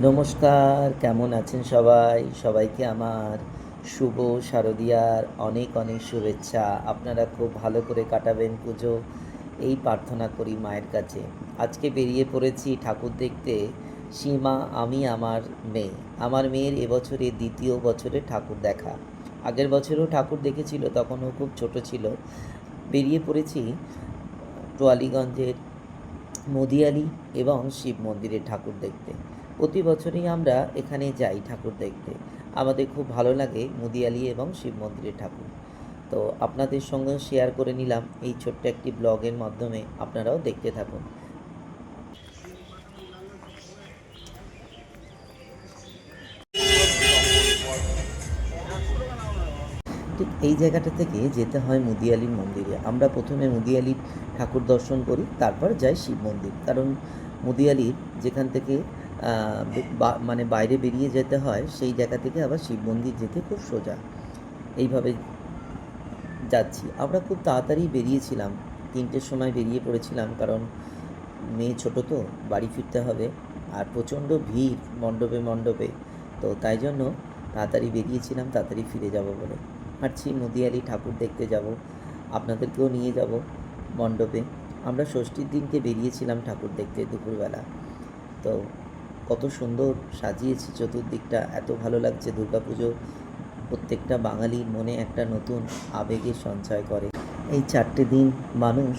নমস্কার, কেমন আছেন সবাই? সবাইকে আমার শুভ শারদিয়ার অনেক অনেক শুভেচ্ছা। আপনারা খুব ভালো করে কাটাবেন পুজো। এই প্রার্থনা করি মায়ের কাছে। আজকে বেরিয়ে পড়েছি ঠাকুর দেখতে। সীমা, আমি, আমার মেয়ে। আমার মেয়ের এবছরে দ্বিতীয় বছরে ঠাকুর দেখা। আগের বছরও ঠাকুর দেখেছিল, তখনও খুব ছোট ছিল। বেরিয়ে পড়েছি টোয়ালিগঞ্জের মদিয়ালি এবং শিব মন্দিরে ঠাকুর দেখতে। প্রতি বছরই আমরা এখানে যাই ঠাকুর দেখতে। আমাদের খুব ভালো লাগে মুদিয়ালি এবং শিব মন্দিরের ঠাকুর। তো আপনাদের সঙ্গে শেয়ার করে নিলাম এই ছোট্ট একটি ব্লগের মাধ্যমে আপনারাও দেখতে থাকুন। ঠিক এই জায়গাটা থেকে যেতে হয় মুদিয়ালির মন্দিরে। আমরা প্রথমে মুদিয়ালির ঠাকুর দর্শন করি, তারপর যাই শিব মন্দির। কারণ মুদিয়ালির যেখান থেকে মানে বাইরে বেরিয়ে যেতে হয়, সেই জায়গা থেকে আবার শিব মন্দির যেতে খুব সোজা। এইভাবে যাচ্ছি। আমরা খুব তাড়াতাড়ি বেরিয়েছিলাম। তিনটের সময় বেরিয়ে পড়েছিলাম কারণ মেয়ে ছোট তো, বাড়ি ফিরতে হবে। আর প্রচণ্ড ভিড় মণ্ডপে মণ্ডপে। তো তাই জন্য তাড়াতাড়ি বেরিয়েছিলাম, তাড়াতাড়ি ফিরে যাব বলে। হাঁটছি, মুদিয়ালি ঠাকুর দেখতে যাব, আপনাদেরকেও নিয়ে যাব মণ্ডপে। আমরা ষষ্ঠীর দিনকে বেরিয়েছিলাম ঠাকুর দেখতে দুপুরবেলা। তো কত সুন্দর সাজিয়েছে চতুর্দিকটা, এত ভালো লাগছে দুর্গাপুজো। প্রত্যেকটা বাঙালির মনে একটা নতুন আবেগের সঞ্চয় করে। এই চারটে দিন মানুষ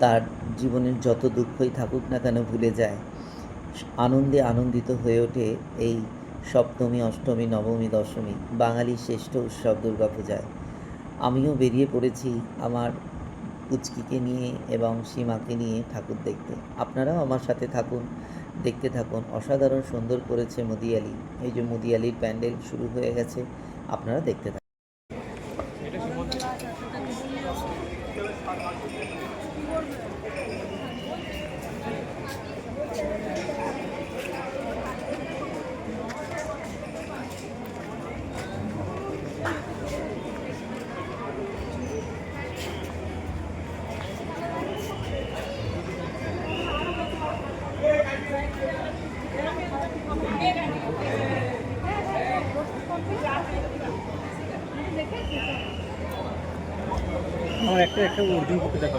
তার জীবনের যত দুঃখই থাকুক না কেন ভুলে যায়। আনন্দে আনন্দিত হয়ে ওঠে এই সপ্তমী, অষ্টমী, নবমী, দশমী, বাঙালির শ্রেষ্ঠ উৎসব দুর্গাপূজায়। আমিও বেরিয়ে পড়েছি আমার পুচকিকে নিয়ে এবং সীমাকে নিয়ে ঠাকুর দেখতে। আপনারাও আমার সাথে থাকুন। দেখতে থাকুন। অসাধারণ সুন্দর করেছে মুদিয়ালি। এই যে মুদিয়ালির প্যান্ডেল শুরু হয়ে গেছে, আপনারা দেখতে থাকুন। আমার একটা একটা অর্জুন করতে দেখা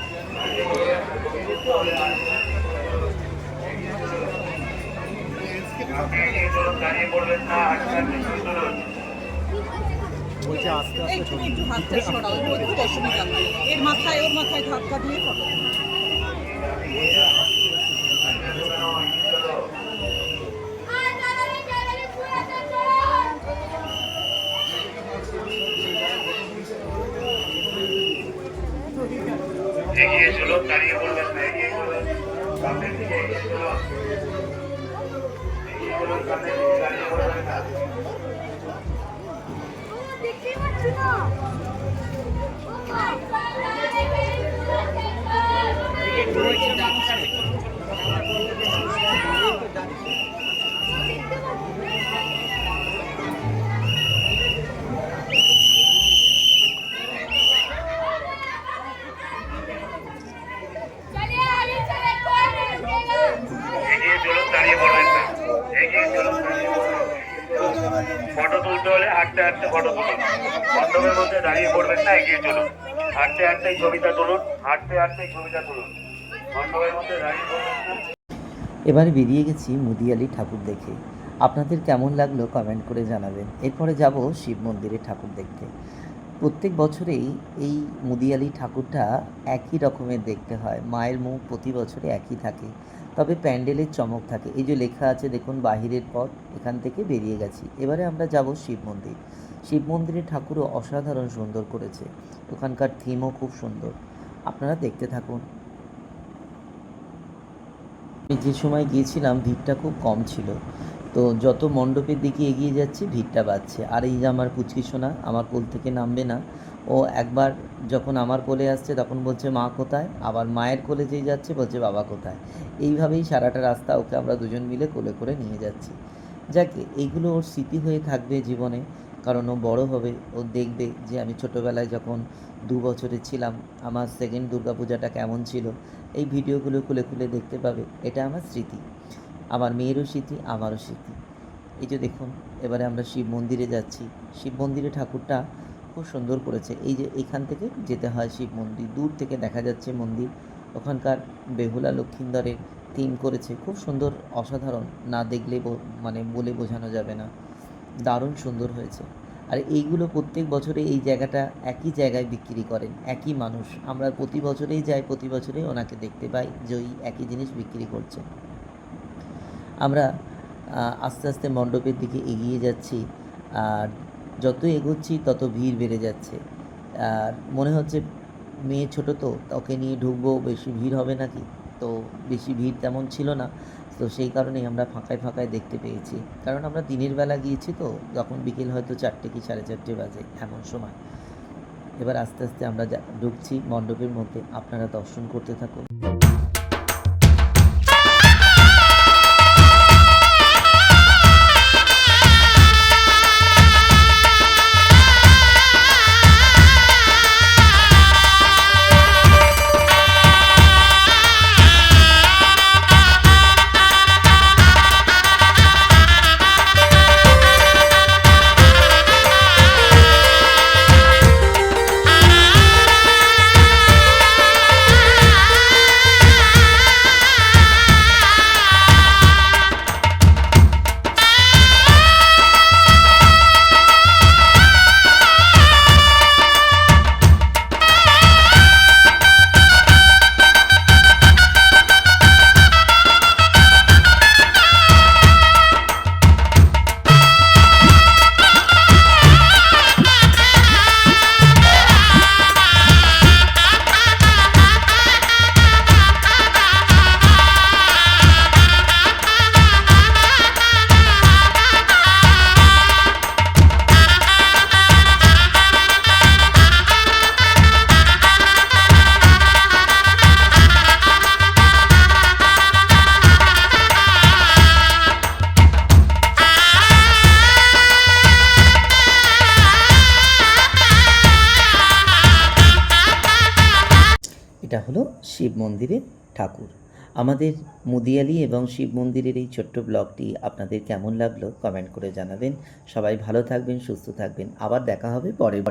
বলছে আস্তে আস্তে একটু একটু হাতটা সরাও ওর অসুবিধা এর মাথায় ওর মাথায় ধাক্কা দিয়ে ফটো এগিয়ে চলুন দাঁড়িয়ে পড়বেন না এগিয়ে চলুন। সামনের দিকে এগিয়ে চলুন। এগিয়ে ফটো তুলতে হলে হাঁটতে হাঁটতে ফটো তুলুন। মণ্ডপের মধ্যে দাঁড়িয়ে পড়বেন না, এগিয়ে চলুন। হাঁটতে হাঁটতে ছবিটা তুলুন, হাঁটতে হাঁটতে ছবিটা তুলুন। মণ্ডপের মধ্যে দাঁড়িয়ে পড়বেন না। এবারে বেরিয়ে গেছি মুদিয়ালি ঠাকুর দেখে। আপনাদের কেমন লাগল কমেন্ট করে জানাবেন। এরপরে যাব শিব মন্দিরে ঠাকুর দেখতে। প্রত্যেক বছরেই এই মুদিয়ালি ঠাকুরটা একই রকমের দেখতে হয়। মায়ের মুখ প্রতি বছরে একই থাকে। তবে প্যান্ডেলের চমক থাকে। এই যে লেখা আছে, দেখুন, বাহিরের পথ, এখান থেকে বেরিয়ে গেছি। এবারে আমরা যাব শিব মন্দির। শিব মন্দিরের ঠাকুরও অসাধারণ সুন্দর করেছে। ওখানকার থিমও খুব সুন্দর। আপনারা দেখতে থাকুন। আমি যে সময় গিয়েছিলাম, ভিড়টা খুব কম ছিল। তো যত মণ্ডপের দিকে এগিয়ে যাচ্ছে, ভিড়টা বাড়ছে। আর এই যে আমার পুচকি সোনা, আমার কোল থেকে নামবে না। ও একবার যখন আমার কোলে আসছে তখন বলছে, মা কোথায়? আবার মায়ের কোলে যেই যাচ্ছে বলছে, বাবা কোথায়? এইভাবেই সারাটা রাস্তা ওকে আমরা দুজন মিলে কোলে করে নিয়ে যাচ্ছি। যাকে এইগুলো ওর স্মৃতি হয়ে থাকবে জীবনে, কারণ ও বড় হবে। ও দেখবে যে আমি ছোটোবেলায় যখন দু বছরে ছিলাম, আমার সেকেন্ড দুর্গাপূজাটা কেমন ছিল, এই ভিডিওগুলো খুলে খুলে দেখতে পাবে। এটা আমার স্মৃতি। আমার মেয়েরও স্মৃতি, আমারও স্মৃতি। এই যে দেখুন, এবারে আমরা শিব মন্দিরে যাচ্ছি। শিব মন্দিরে ঠাকুরটা খুব সুন্দর করেছে। এই যে এখান থেকে যেতে হয় শিব মন্দির, দূর থেকে দেখা যাচ্ছে মন্দির। ওখানকার বেহুলা লক্ষিন্দরের থিম করেছে। খুব সুন্দর, অসাধারণ। না দেখলে মানে বলে বোঝানো যাবে না। দারুণ সুন্দর হয়েছে। আর এইগুলো প্রত্যেক বছরে এই জায়গাটা একই জায়গায় বিক্রি করেন, একই মানুষ। আমরা প্রতি বছরেই যাই, প্রতি বছরেই ওনাকে দেখতে পাই যে ওই একই জিনিস বিক্রি করছে। আমরা আস্তে আস্তে মণ্ডপের দিকে এগিয়ে যাচ্ছি। আর যত এগোচ্ছি, তত ভিড় বেড়ে যাচ্ছে। আর মনে হচ্ছে মেয়ে ছোট তো, ওকে নিয়ে ঢুকবো, বেশি ভিড় হবে নাকি? তো বেশি ভিড় তেমন ছিল না। তো সেই কারণেই আমরা ফাঁকায় ফাঁকায় দেখতে পেয়েছি। কারণ আমরা দিনের বেলা গিয়েছি তো, যখন বিকেল হয়তো চারটে কি সাড়ে চারটে বাজে এমন সময়। এবার আস্তে আস্তে আমরা ঢুকছি মণ্ডপের মধ্যে। আপনারা দর্শন করতে থাকুন। হলো শিব মন্দিরের ঠাকুর। আমাদের মুদিয়ালি এবং শিব মন্দিরের এই ছোট্ট ব্লগটি আপনাদের কেমন লাগল কমেন্ট করে জানাবেন। সবাই ভালো থাকবেন, সুস্থ থাকবেন। আবার দেখা হবে পরের